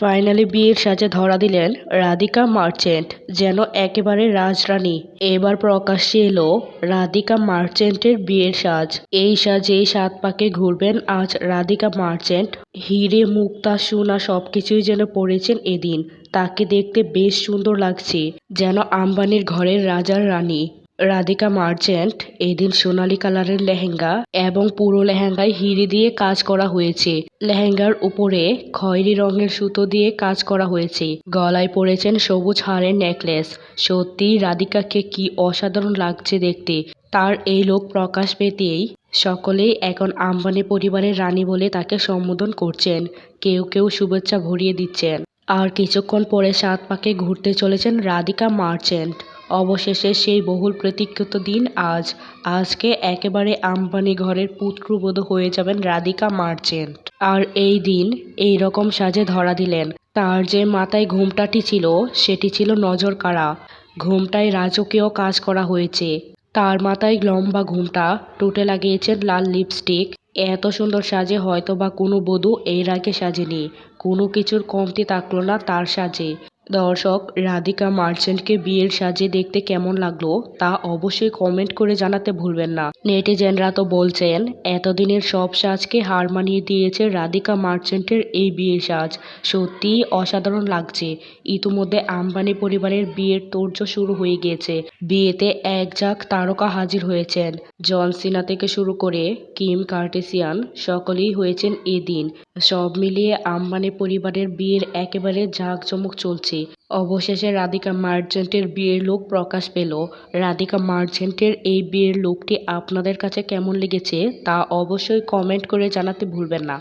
Finally বিয়ের সাজে ধরা দিলেন রাধিকা মার্চেন্ট, যেন একেবারে রাজরানী। এবার প্রকাশ্যে এলো রাধিকা মার্চেন্টের বিয়ের সাজ। এই সাজে সাত পাকে ঘুরবেন আজ রাধিকা মার্চেন্ট। হিরে, মুক্তা, সোনা সবকিছুই যেন পরেছেন এদিন। তাকে দেখতে বেশ সুন্দর লাগছে, যেন আম্বানির ঘরের রাজার রানী। রাধিকা মার্চেন্ট এদিন সোনালী কালারের লেহেঙ্গা এবং পুরো লেহেঙ্গায় হিরে দিয়ে কাজ করা হয়েছে। লেহেঙ্গার উপরে খয়েরি রঙের সুতো দিয়ে কাজ করা হয়েছে। গলায় পরেছেন সবুজ হারের নেকলেস। সত্যি রাধিকাকে কি অসাধারণ লাগছে দেখতে। তার এই লোক প্রকাশ পেতেই সকলেই এখন আম্বানি পরিবারের রানী বলে তাকে সম্বোধন করছেন। কেউ কেউ শুভেচ্ছা ভরিয়ে দিচ্ছেন। আর কিছুক্ষণ পরে সাত পাকে ঘুরতে চলেছেন রাধিকা মার্চেন্ট। অবশেষে সেই বহুল প্রতীক্ষিত দিন আজ। আজকে একেবারে আম্বানি ঘরের পুত্রবধূ হয়ে যাবেন রাধিকা মার্চেন্ট। আর এই দিন এই রকম সাজে ধরা দিলেন। তার যে মাথায় ঘুমটাটি ছিল, সেটি ছিল নজর কাড়া ঘুমটায় রাজকীয় কাজ করা হয়েছে। তার মাথায় লম্বা ঘুমটা, টুটে লাগিয়েছেন লাল লিপস্টিক। এত সুন্দর সাজে হয়তো বা কোনো বধূ এর আগে সাজেনি। কোনো কিছুর কমতি থাকল না তার সাজে। দর্শক, রাধিকা মার্চেন্টকে বিয়ের সাজে দেখতে কেমন লাগল তা অবশ্যই কমেন্ট করে জানাতে ভুলবেন না। নেটিজেনরা তো বলছেন, এতদিনের সব সাজকে হার মানিয়ে দিয়েছে রাধিকা মার্চেন্টের এই বিয়ের সাজ। সত্যিই অসাধারণ লাগছে। ইতিমধ্যে আম্বানি পরিবারের বিয়ের তোড়জোড় শুরু হয়ে গিয়েছে। বিয়েতে এক ঝাঁক তারকা হাজির হয়েছেন। জন সিনা থেকে শুরু করে কিম কার্টেসিয়ান সকলেই হয়েছেন এদিন। সব মিলিয়ে আম্বানি পরিবারের বিয়ের একেবারে জাঁকজমক চলছে। অবশেষে রাধিকা মার্চেন্টের বিয়ের লোক প্রকাশ পেল। রাধিকা মার্চেন্টের এই বিয়ের লোকটি আপনাদের কাছে কেমন লেগেছে তা অবশ্যই কমেন্ট করে জানাতে ভুলবেন না।